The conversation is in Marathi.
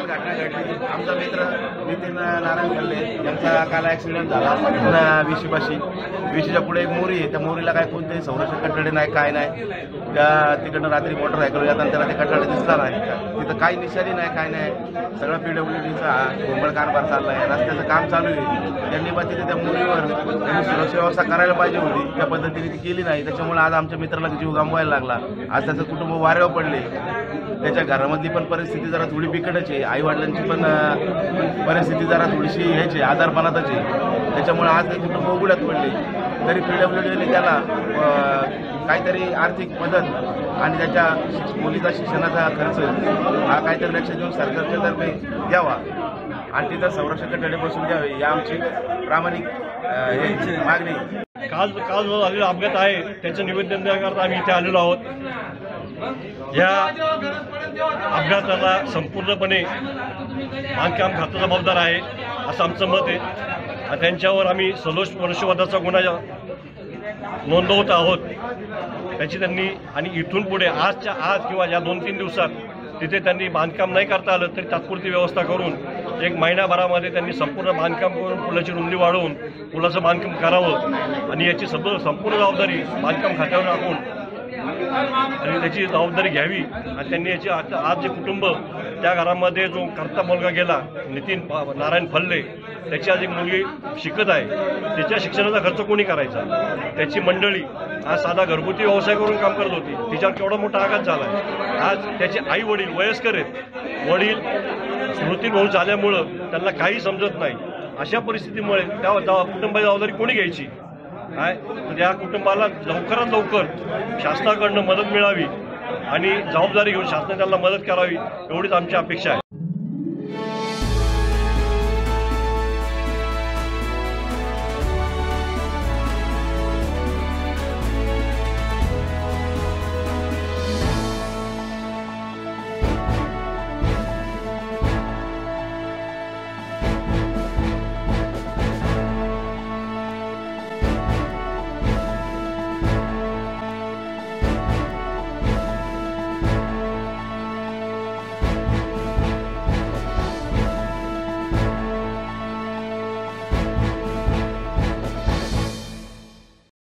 काल घटना घडली. आमचा मित्र नितीन नारायण खल्ले यांचा काल ऍक्सिडेंट झाला. विशीपाशी. विशीच्या पुढे एक मोरी आहे. त्या मोरीला काय कोणतेही संरक्षण कठडे नाही काय नाही. त्या तिकडनं रात्री मोटरसायकल जाताना त्याला ते कठडे दिसला नाही. तिथं काही निशाणी नाही काय नाही. सगळं पीडब्ल्यूडीचा घोंबळ कारभार चालला आहे रस्त्याचं काम चालू आहे. त्यांनी मग तिथे त्या मुलीवर त्यांनी सुरक्षा व्यवस्था करायला पाहिजे होती. त्या पद्धतीने ती केली नाही. त्याच्यामुळे आज आमच्या मित्राला जीव गमवायला लागला. आज त्याचं कुटुंब वाऱ्यावर पडले. त्याच्या घरामधली पण परिस्थिती जरा थोडी बिकटच आहे. आई वडिलांची पण परिस्थिती जरा थोडीशी ह्याची आजारपणातच आहे. त्याच्यामुळे आज ते कुटुंब उघड्यात पडले तरी पीडब्ल्यूडीने त्याला काहीतरी आर्थिक मदत आणि त्याच्या मुलीचा शिक्षणाचा खर्च हा काहीतरी लक्ष देऊन सरकारच्या तर्फे द्यावा. आणि तिथं संरक्षक कठडे बसून द्यावे या आमची प्रामाणिक मागणी. काल काल जो झालेला अपघात आहे त्याचं निवेदन देण्याकरता आम्ही इथे आलेलो आहोत. या अपघाताला संपूर्णपणे बांधकाम खातं जबाबदार आहे असं आमचं मत आहे. आणि त्यांच्यावर आम्ही सदोष मनुष्यवादाचा गुन्हा नोंदवत आहोत. त्याची त्यांनी आणि इथून पुढे आजच्या आज किंवा या दोन तीन दिवसात तिथे त्यांनी बांधकाम नाही करता आलं तरी तात्पुरती व्यवस्था करून एक महिनाभरामध्ये त्यांनी संपूर्ण बांधकाम करून पुलाची रुंदी वाढवून पुलाचं बांधकाम करावं. आणि याची सब संपूर्ण जबाबदारी बांधकाम खात्यावर टाकून आणि त्याची जबाबदारी घ्यावी. आणि त्यांनी याची आता आज जे कुटुंब त्या घरामध्ये जो करता मुलगा गेला नितीन नारायण फल्ले त्याची आज एक मुलगी शिकत आहे. तिच्या शिक्षणाचा खर्च कोणी करायचा? त्याची मंडळी आज साधा घरगुती व्यवसाय करून काम करत होती. तिच्यावर केवढा मोठा आघात झाला आहे. आज त्याचे आई वडील वयस्कर आहेत. वडील स्मृतीभाऊ झाल्यामुळं त्यांना काही समजत नाही. अशा परिस्थितीमुळे त्या कुटुंबाची जबाबदारी कोणी घ्यायची? काय? तर या कुटुंबाला लवकरात लवकर शासनाकडनं मदत मिळावी आणि जबाबदारी घेऊन शासनाने त्यांना मदत करावी एवढीच आमची अपेक्षा आहे.